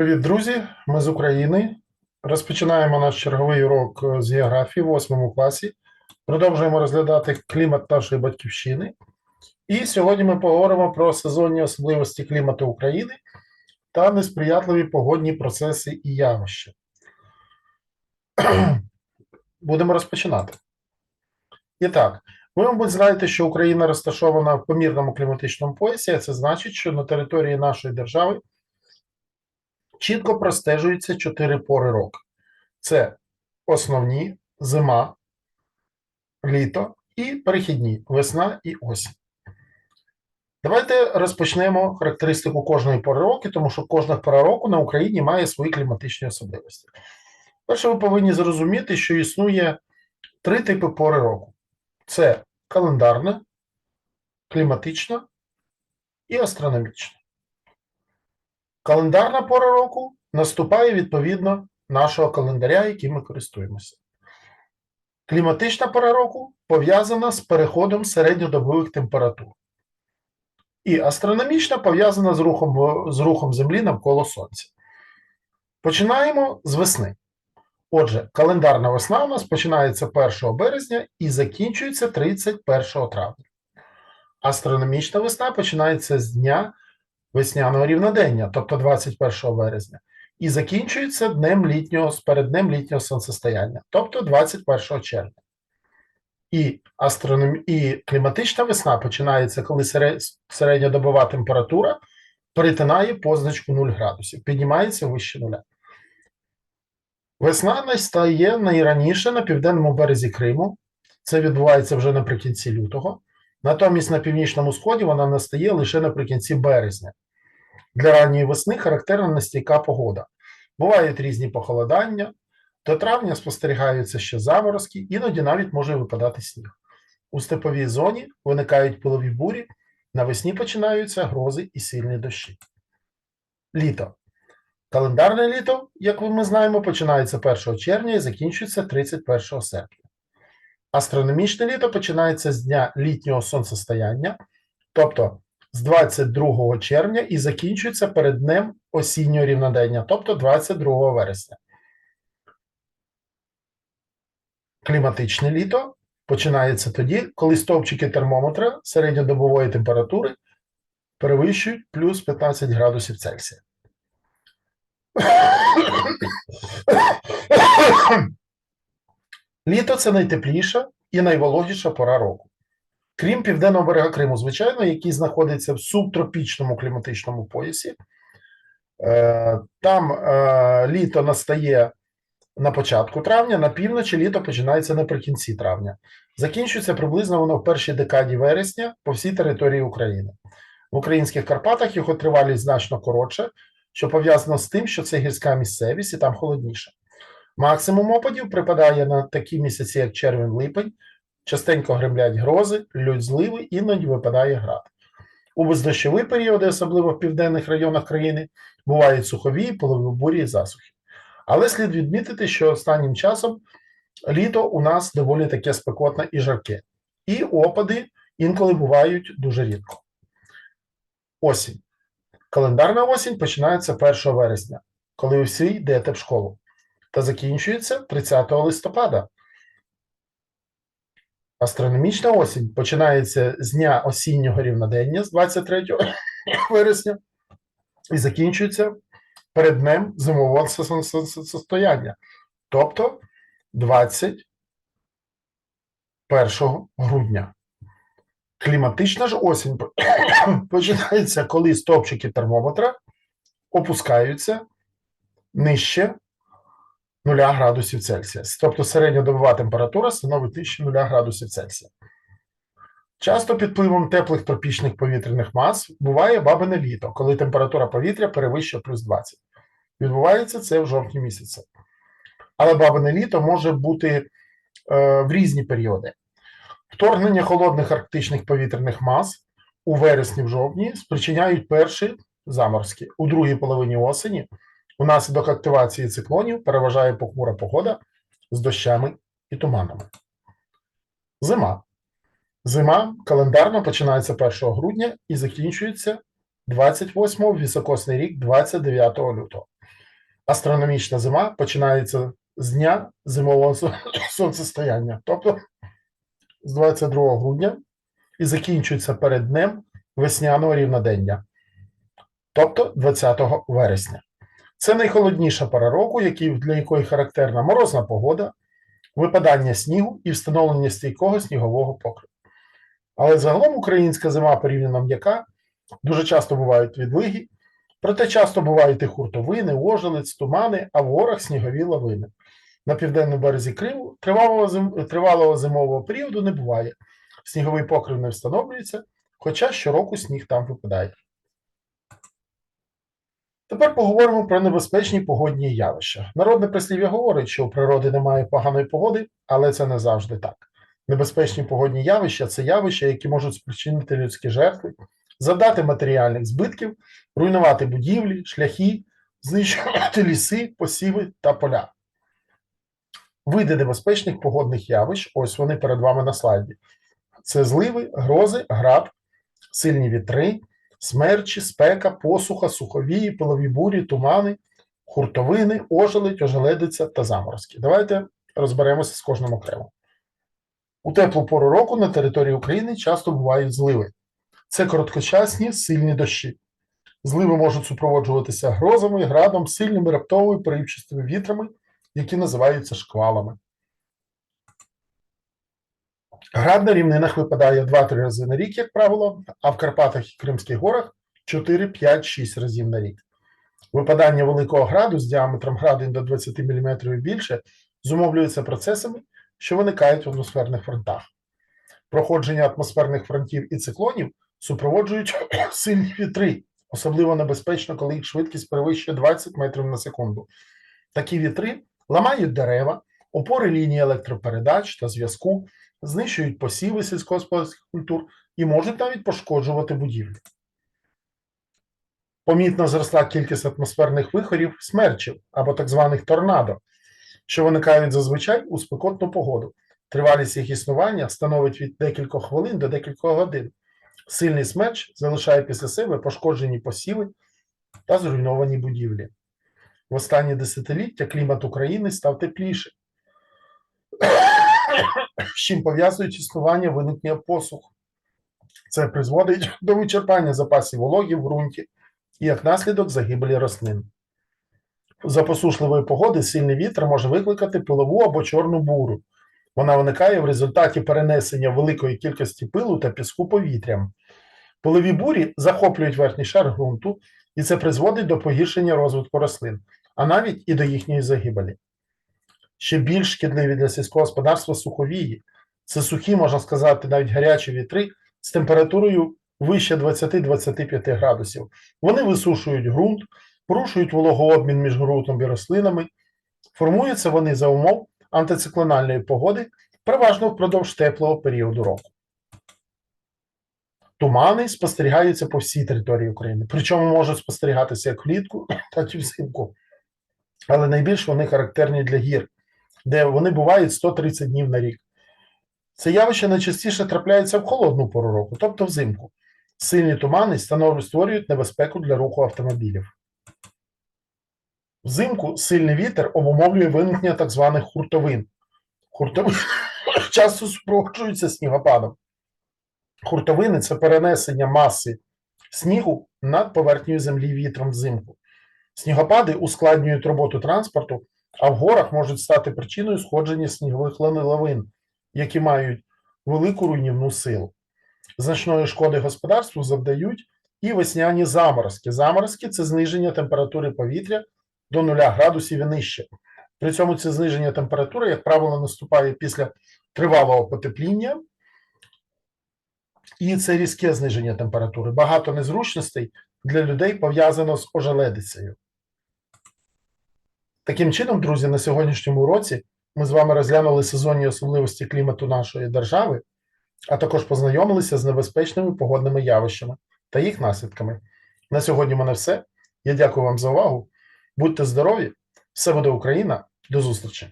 Привіт, друзі! Ми з України. Розпочинаємо наш черговий урок з географії в 8 класі. Продовжуємо розглядати клімат нашої батьківщини. І сьогодні ми поговоримо про сезонні особливості клімату України та несприятливі погодні процеси і явища. Будемо розпочинати. І так, ви, мабуть, знаєте, що Україна розташована в помірному кліматичному поясі, а це значить, що на території нашої держави чітко простежуються чотири пори року: це основні, зима, літо і перехідні весна і осінь. Давайте розпочнемо характеристику кожної пори року, тому що кожна пора року на Україні має свої кліматичні особливості. Перше, ви повинні зрозуміти, що існує три типи пори року: це календарна, кліматична і астрономічна. Календарна пора року наступає відповідно нашого календаря, яким ми користуємося. Кліматична пора року пов'язана з переходом середньодобових температур. І астрономічна пов'язана з рухом, з рухом Землі навколо Сонця. Починаємо з весни. Отже, календарна весна у нас починається 1 березня і закінчується 31 травня. Астрономічна весна починається з дня весняного рівнодення, тобто 21 березня, і закінчується днем літнього, перед днем літнього сонцестояння, тобто 21 червня. І, астроном... і кліматична весна починається, коли середньодобова температура перетинає позначку 0 градусів, піднімається вище нуля. Весна настає найраніше на південному березі Криму. Це відбувається вже наприкінці лютого. Натомість на північному сході вона настає лише наприкінці березня. Для ранньої весни характерна нестійка погода. Бувають різні похолодання, до травня спостерігаються ще заморозки, іноді навіть може випадати сніг. У степовій зоні виникають пилові бурі, навесні починаються грози і сильні дощі. Літо. Календарне літо, як ми знаємо, починається 1 червня і закінчується 31 серпня. Астрономічне літо починається з дня літнього сонцестояння, тобто з 22 червня і закінчується перед днем осіннього рівнодення, тобто 22 вересня. Кліматичне літо починається тоді, коли стовпчики термометра середньодобової температури перевищують плюс 15 градусів Цельсія. Літо це найтепліша і найвологіша пора року. Крім південного берега Криму, звичайно, який знаходиться в субтропічному кліматичному поясі. Е, там е, літо настає на початку травня, на півночі літо починається наприкінці травня. Закінчується приблизно воно в першій декаді вересня по всій території України. В українських Карпатах його тривалість значно коротше, що пов'язано з тим, що це гірська місцевість і там холодніше. Максимум опадів припадає на такі місяці, як червень-липень, частенько гремлять грози, лють зливи, іноді випадає град. У бездощові періоди, особливо в південних районах країни, бувають сухові, полові бурі і засухи. Але слід відмітити, що останнім часом літо у нас доволі таке спекотне і жарке. І опади інколи бувають дуже рідко. Осінь. Календарна осінь починається 1 вересня, коли всі йдете в школу, та закінчується 30 листопада. Астрономічна осінь починається з дня осіннього рівнодення з 23 вересня і закінчується перед днем зимового состояння, тобто 21 грудня. Кліматична ж осінь починається, коли стопчики термометра опускаються нижче 0 градусів Цельсія. Тобто середньодобова температура становить нижче 0 градусів Цельсія. Часто під впливом теплих тропічних повітряних мас буває бабине літо, коли температура повітря перевищує плюс 20. Відбувається це в жовтні місяці. Але бабине літо може бути е, в різні періоди. Вторгнення холодних арктичних повітряних мас у вересні в жовтні спричиняють перші заморозки. У другій половині осені унаслідок активації циклонів переважає похмура погода з дощами і туманами. Зима. Зима календарно починається 1 грудня і закінчується 28 високосний рік 29 лютого. астрономічна зима починається з дня зимового сонцестояння, тобто з 22 грудня і закінчується перед днем весняного рівнодення, тобто 20 вересня. Це найхолодніша пора року, для якої характерна морозна погода, випадання снігу і встановлення стійкого снігового покриву. Але загалом українська зима порівняно м'яка, дуже часто бувають відлиги, проте часто бувають і хуртовини, ожелець, тумани, а в горах снігові лавини. На південному березі Криму тривалого, зим... тривалого зимового періоду не буває. Сніговий покрив не встановлюється, хоча щороку сніг там випадає. Тепер поговоримо про небезпечні погодні явища. Народне прислів'я говорить, що у природи немає поганої погоди, але це не завжди так. Небезпечні погодні явища це явища, які можуть спричинити людські жертви, завдати матеріальних збитків, руйнувати будівлі, шляхи, знищувати ліси, посіви та поля. Види небезпечних погодних явищ, ось вони перед вами на слайді. Це зливи, грози, град, сильні вітри, смерчі, спека, посуха, суховії, пилові бурі, тумани, хуртовини, ожеледь, ожеледиця та заморозки. Давайте розберемося з кожним окремо. У теплу пору року на території України часто бувають зливи. Це короткочасні сильні дощі. Зливи можуть супроводжуватися грозами, градом, сильними раптовими поривчастими вітрами, які називаються шквалами. Град на рівнинах випадає 2-3 рази на рік, як правило, а в Карпатах і Кримських горах 4, 5, 6 разів на рік. Випадання великого граду з діаметром градин до 20 мм і більше зумовлюється процесами, що виникають в атмосферних фронтах. Проходження атмосферних фронтів і циклонів супроводжують сильні вітри, особливо небезпечно, коли їх швидкість перевищує 20 метрів на секунду. Такі вітри ламають дерева, опори лінії електропередач та зв'язку, знищують посіви сільськогосподарських культур і можуть навіть пошкоджувати будівлі. Помітно зросла кількість атмосферних вихорів смерчів або так званих торнадо, що виникають зазвичай у спекотну погоду. Тривалість їх існування становить від декількох хвилин до декількох годин. Сильний смерч залишає після себе пошкоджені посіви та зруйновані будівлі. В останні десятиліття клімат України став теплішим, з чим пов'язують існування виникнення посух. Це призводить до вичерпання запасів вологи в ґрунті і як наслідок загибелі рослин. За посушливої погоди сильний вітер може викликати пилову або чорну буру. Вона виникає в результаті перенесення великої кількості пилу та піску повітрям. Пилові бурі захоплюють верхній шар ґрунту, і це призводить до погіршення розвитку рослин, а навіть і до їхньої загибелі. Ще більш шкідливі для сільського господарства суховії. Це сухі, можна сказати, навіть гарячі вітри з температурою вище 20-25 градусів. Вони висушують ґрунт, порушують вологообмін між ґрунтом і рослинами. Формуються вони за умов антициклональної погоди, переважно впродовж теплого періоду року. Тумани спостерігаються по всій території України, причому можуть спостерігатися як влітку, так і взимку. Але найбільш вони характерні для гір, де вони бувають 130 днів на рік. Це явище найчастіше трапляється в холодну пору року, тобто взимку. Сильні тумани створюють небезпеку для руху автомобілів. Взимку сильний вітер обумовлює виникнення так званих хуртовин. Хуртовини часто супроводжуються снігопадом. Хуртовини це перенесення маси снігу над поверхнею землі вітром взимку. Снігопади ускладнюють роботу транспорту, а в горах можуть стати причиною сходження снігових лавин, які мають велику руйнівну силу. Значної шкоди господарству завдають і весняні заморозки. Заморозки це зниження температури повітря до 0 градусів і нижче. При цьому це зниження температури, як правило, наступає після тривалого потепління, і це різке зниження температури. Багато незручностей для людей пов'язано з ожеледицею. Таким чином, друзі, на сьогоднішньому уроці ми з вами розглянули сезонні особливості клімату нашої держави, а також познайомилися з небезпечними погодними явищами та їх наслідками. На сьогодні в мене все. Я дякую вам за увагу. Будьте здорові! Все буде Україна! До зустрічі!